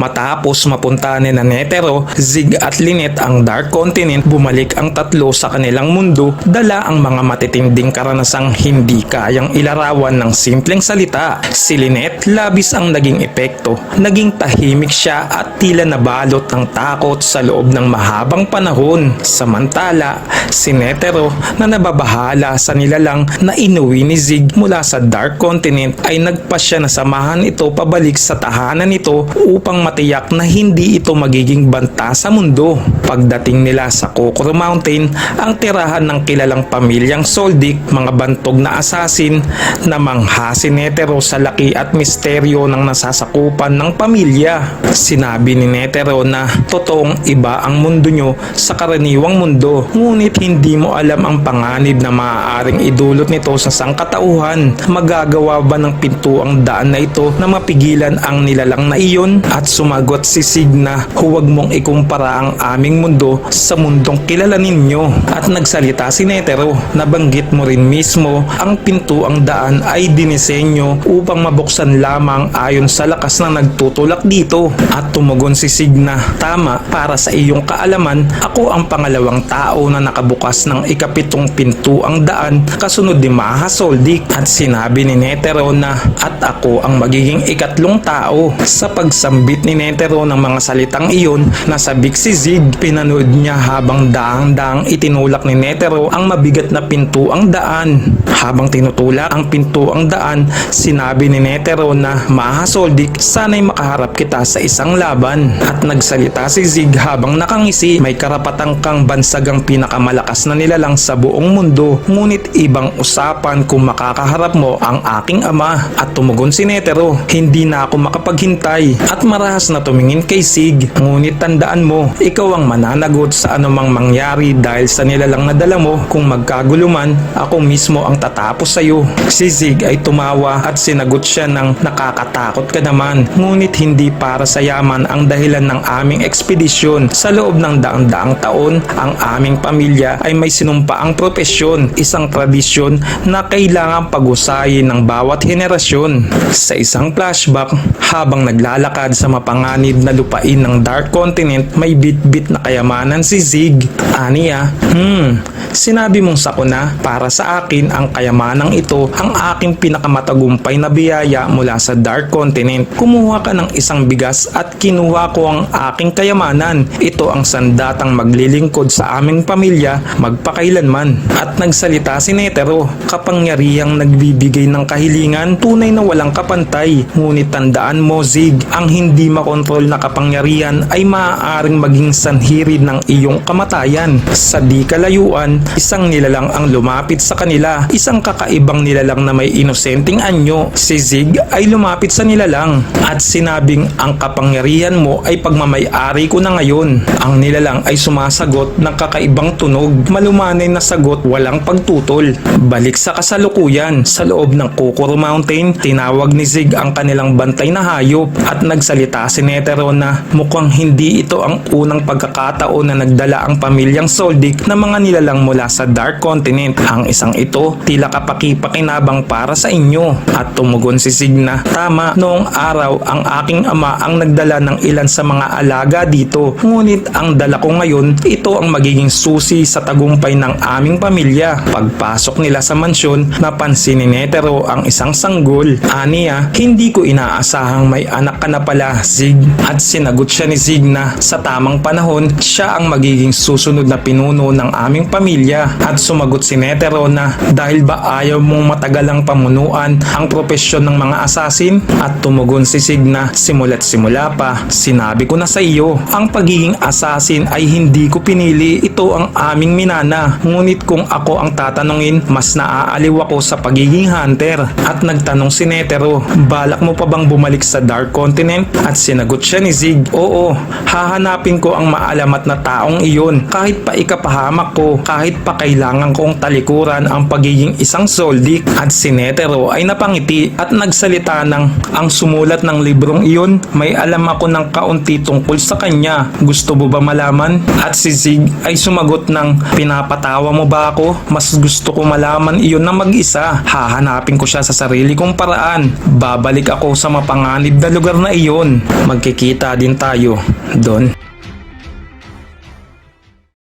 Matapos mapunta ni na Netero, Zig at Lynette ang Dark Continent, bumalik ang tatlo sa kanilang mundo, dala ang mga matitinding karanasang hindi kayang ilarawan ng simpleng salita. Si Lynette, labis ang naging epekto. Naging tahimik siya at tila nabalot ng takot sa loob ng mahabang panahon. Samantala, si Netero na nababahala sa nilalang na inuwi ni Zig mula sa Dark Continent ay nagpasya na samahan ito pabalik sa tahanan nito upang matiyak na hindi ito magiging banta sa mundo. Pagdating nila sa Kokoro Mountain, ang tirahan ng kilalang pamilyang Soldik, mga bantog na asasin na mangha si Netero sa laki at misteryo ng nasasakupan ng pamilya. Sinabi ni Netero na totoong iba ang mundo nyo sa karaniwang mundo, ngunit hindi mo alam ang panganib na maaaring idulot nito sa sangkatauhan. Magagawa ba ng pinto ang daan na ito na mapigilan ang nilalang na iyon? At sumagot si Sig na huwag mong ikumpara ang aming mundo sa mundong kilala ninyo. At nagsalita si Netero, nabanggit mo rin mismo ang pinto ang daan ay dinisenyo upang mabuksan lamang ayon sa lakas na nagtutulak dito. At tumugon si Sig na, tama, para sa iyong kaalaman, ako ang pangalawang tao na nakabukas ng ikapitong pinto ang daan kasunod ni Maha Soldik at sinabi ni Netero na at ako ang magiging ikatlong tao. Sa pagsambit ni Netero ng mga salitang iyon, nasabik si Zig. Pinanood niya habang daang-daang itinulak ni Netero ang mabigat na pinto ang daan. Habang tinutulak ang pinto ang daan, sinabi ni Netero na Maha Soldik, sana'y makaharap kita sa isang laban. At nagsalita si Zig habang nakangisi, may karapatang kang bansagang pinakamalakas na nilalang sa buong mundo. Ngunit ibang usapan kung makakaharap mo ang aking ama. At tumugon si Netero, hindi na ako makapaghintay. At marahas na tumingin kay Sig. Ngunit tandaan mo, ikaw ang mananagot sa anumang mangyari dahil sa nilalang na dala mo. Kung magkagulo man, ako mismo ang tatapos sa'yo. Si Zig ay tumawa at sinagot siya ng nakakatakot ka naman. Ngunit hindi para sa yaman ang dahilan ng aming ekspedisyon. Sa loob ng daang-daang taon, ang aming pamilya ay may sinumpaang propesyon, isang tradisyon na kailangang pagusayin ng bawat henerasyon. Sa isang flashback, habang naglalakad sa mapanganib na lupain ng Dark Continent, may bit-bit na kayamanan si Zig. Aniya, hmm, sinabi mong sako na para sa akin ang kayamanang ito ang aking pinakamatagumpay na biyaya mula sa Dark Continent. Kumuha ka ng isang bigas at kinuha ko ang aking kayamanan. Ito ang sandatang maglilingkod sa aming pamilya magpakailanman. At nagsalita si Netero, kapangyarihang nagbibigay ng kahilingan, tunay na walang kapantay. Ngunit tandaan mo Zig, ang hindi makontrol na kapangyarihan ay maaaring maging sanhiri ng iyong kamatayan. Sa di kalayuan, isang nilalang ang lumapit sa kanila, isang kakaibang nilalang na may inosenteng anyo. Si Zig ay lumapit sa nilalang at sinabing ang kapangyarihan mo ay pagmamayari ko na ngayon. Ang nilalang ay sumasagot ng kakaibang tunog, malumanay na sagot walang pagtutol. Balik sa kasalukuyan, sa loob ng Kokoro Mountain, tinawag ni Zig ang kanilang bantay na hayop at nagsalita si Netero na mukhang hindi ito ang unang pagkakataon na nagdala ang pamilyang Soldik na mga nilalang mula sa Dark Continent. Ang isang ito, tila kapakipakinabang para sa inyo. At tumugon si Zig na, tama, noong araw ang aking ama ang nagdala ng ilan sa mga alaga dito. Ngunit ang dala ko ngayon, ito ang magiging susi sa tagumpay ng aming pamilya. Pagpasok nila sa mansyon, napansin ni Netero ang isang sanggol. Aniya, hindi ko inaasahang may anak ka na pala, Zig. At sinagot siya ni Zig na sa tamang panahon, siya ang magiging susunod na pinuno ng aming pamilya. At sumagot si Netero na dahil ba ayaw mong matagalang pamunuan ang propesyon ng mga asasin? At tumugon si Zig na simula't simula pa, sinabi ko na sa iyo, ang pagiging asasin ay hindi ko pinili, ito ang aming minana. Ngunit kung ako ang tatanungin, mas naaaliw ako sa pagiging hunter. At nagtanong si Netero, balak mo pa bang bumalik sa Dark Continent? At sinagot siya ni Zig, oo, hahanapin ko ang maalamat na taong iyon. Kahit pa ikapahamak ko, kahit pa kailangan kong talikuran ang pagiging isang soldik. At si Netero ay napangiti at nagsalita ng ang sumulat ng librong iyon, may alam ako ng kaunti tungkol sa kanya. Gusto mo ba malaman? At si Zig ay sumagot ng pinapatawa mo ba ako? Mas gusto ko malaman iyon na mag-isa. Hahanapin ko siya sa sarili kong paraan. Babalik ako sa mapanganib na lugar na iyon. Magkikita din tayo doon.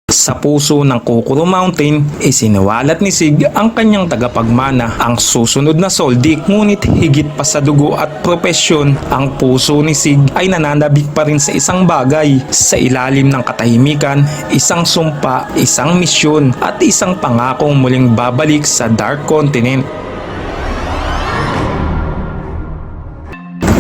Sa puso ng Kokoro Mountain, isiniwalat ni Sig ang kanyang tagapagmana, ang susunod na soldik. Ngunit higit pa sa dugo at propesyon, ang puso ni Sig ay nananabik pa rin sa isang bagay. Sa ilalim ng katahimikan, isang sumpa, isang misyon, at isang pangakong muling babalik sa Dark Continent.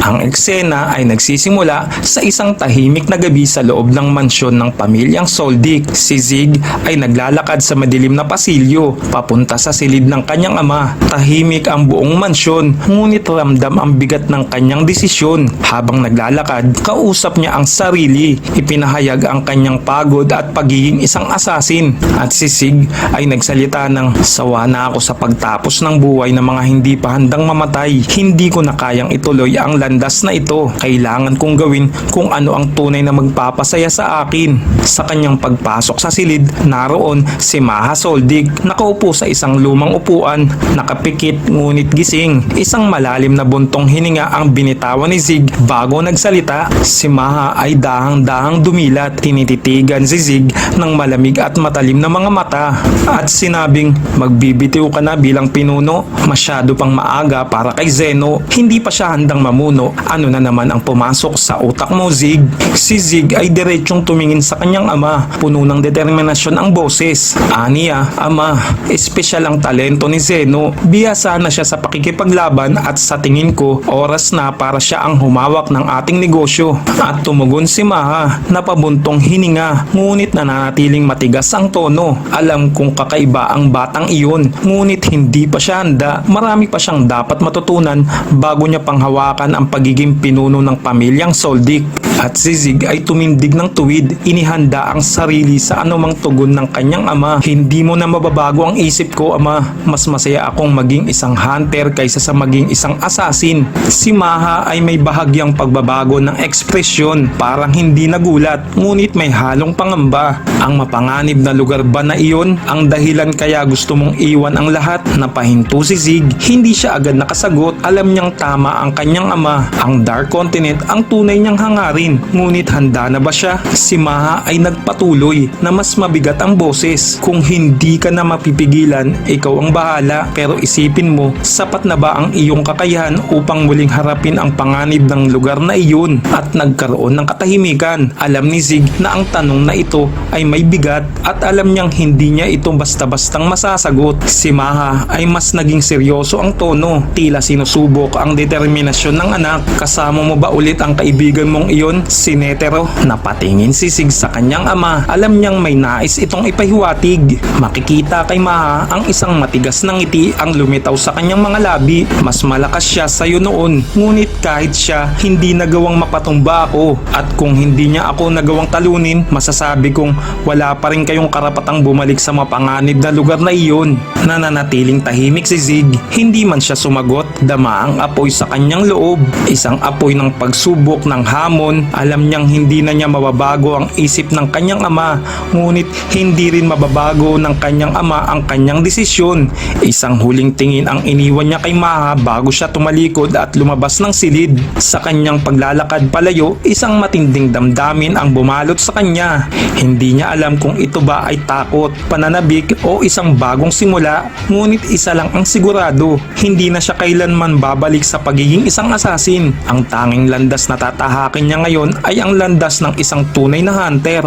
Ang eksena ay nagsisimula sa isang tahimik na gabi sa loob ng mansyon ng pamilyang Soldik. Si Zig ay naglalakad sa madilim na pasilyo papunta sa silid ng kanyang ama. Tahimik ang buong mansyon ngunit ramdam ang bigat ng kanyang desisyon. Habang naglalakad, kausap niya ang sarili. Ipinahayag ang kanyang pagod at pagiging isang asasin. At si Sig ay nagsalita ng sawa na ako sa pagtapos ng buhay ng mga hindi pa handang mamatay. Hindi ko na kayang ituloy ang landas na ito. Kailangan kong gawin kung ano ang tunay na magpapasaya sa akin. Sa kanyang pagpasok sa silid, naroon si Maha Soldig. Nakaupo sa isang lumang upuan, nakapikit ngunit gising. Isang malalim na buntong hininga ang binitawan ni Zig bago nagsalita. Si Maha ay dahang-dahang dumilat. Tinititigan si Zig ng malamig at matalim na mga mata. At sinabing, magbibitiw ka na bilang pinuno. Masyado pang maaga para kay Zeno. Hindi pa siya handang mamuno. Ano na naman ang pumasok sa utak mo, Zig? Si Zig ay diretsyong tumingin sa kanyang ama. Puno ng determinasyon ang boses. Aniya, ama, espesyal ang talento ni Zeno. Biyasa na siya sa pakikipaglaban at sa tingin ko, oras na para siya ang humawak ng ating negosyo. At tumugon si Maha, napabuntong hininga, ngunit nananatiling matigas ang tono. Alam kong kakaiba ang batang iyon, ngunit hindi pa siya handa. Marami pa siyang dapat matutunan bago niya panghawakan ang pagiging pinuno ng pamilyang Soldik. At si Zig ay tumindig ng tuwid, inihanda ang sarili sa anumang tugon ng kanyang ama. Hindi mo na mababago ang isip ko, ama. Mas masaya akong maging isang hunter kaysa sa maging isang assassin. Si Maha ay may bahagyang pagbabago ng ekspresyon, parang hindi nagulat, ngunit may halong pangamba. Ang mapanganib na lugar ba na iyon ang dahilan kaya gusto mong iwan ang lahat? Napahinto si Zig, hindi siya agad nakasagot. Alam niyang tama ang kanyang ama, ang Dark Continent ang tunay niyang hangarin. Ngunit handa na ba siya? Si Maha ay nagpatuloy na mas mabigat ang boses. Kung hindi ka na mapipigilan, ikaw ang bahala. Pero isipin mo, sapat na ba ang iyong kakayahan upang muling harapin ang panganib ng lugar na iyon? At nagkaroon ng katahimikan. Alam ni Zig na ang tanong na ito ay may bigat at alam niyang hindi niya ito basta-bastang masasagot. Si Maha ay mas naging seryoso ang tono. Tila sinusubok ang determinasyon ng anak. Kasama mo ba ulit ang kaibigan mong iyon, si Netero? Napatingin si Sig sa kanyang ama. Alam niyang may nais itong ipahiwatig. Makikita kay Maha ang isang matigas na ngiti ang lumitaw sa kanyang mga labi. Mas malakas siya sa'yo noon. Ngunit kahit siya, hindi nagawang mapatumba ako. At kung hindi niya ako nagawang talunin, masasabi kong wala pa rin kayong karapatang bumalik sa mapanganib na lugar na iyon. Nananatiling tahimik si Zig. Hindi man siya sumagot, dama ang apoy sa kanyang loob. Isang apoy ng pagsubok ng hamon. Alam niyang hindi na niya mababago ang isip ng kanyang ama. Ngunit hindi rin mababago ng kanyang ama ang kanyang desisyon. Isang huling tingin ang iniwan niya kay Maha bago siya tumalikod at lumabas ng silid. Sa kanyang paglalakad palayo, isang matinding damdamin ang bumalot sa kanya. Hindi niya alam kung ito ba ay takot, pananabik o isang bagong simula, ngunit isa lang ang sigurado, hindi na siya kailanman babalik sa pagiging isang asasin. Ang tanging landas na tatahakin niya ngayon ay ang landas ng isang tunay na hunter.